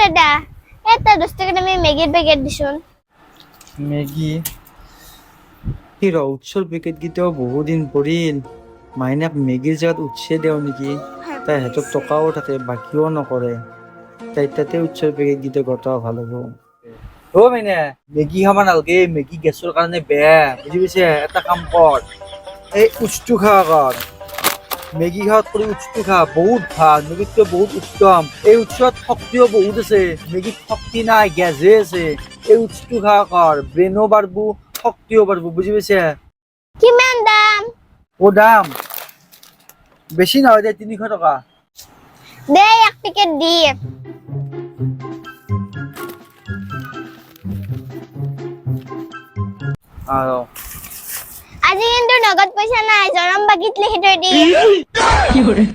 দাদা এটা দশ টাকা দামে মেগির প্যাকেট দিছুন। মেগি হির উৎসর গিতেও বহুদিন পৰিল। মাইনাক মেগিৰ জেগাত উৎসে দেও নেকি? তাই সিহঁতক টকাও থাকে বাকীও নকৰে। তাই তাতে উৎসৰ পেকেট গিতে গতাও ভালো হ'ব। অ মাইনা মেগী খাব নালাগে মেগী গেছৰ কাৰণে বেয়া বুজি পাইছে? এটা কাম কৰ। এই উচ্চটো খা কৰ মেগী খাওয়াত কৰি উচ্চটো খা বহুত ভালো মেগীতকৈ বহুত উত্তম। এই উৎসত শক্তিও বহুত আছে মেগীত শক্তি নাই গেছহে আছে। এই উচ্চটো খা কৰ ব্ৰেইনো বাঢ়বো শক্তিও বাঢ়বো বুজি পাইছে? কিমান দাম? ও দাম। বেছি নহয় দে তিনিশ টকা। দে এক প্যাকেট দি। আৰু আজি কিন্তু নগদ পইচা নাই জৰম বাগিত লিখি থৈ দি। lloren.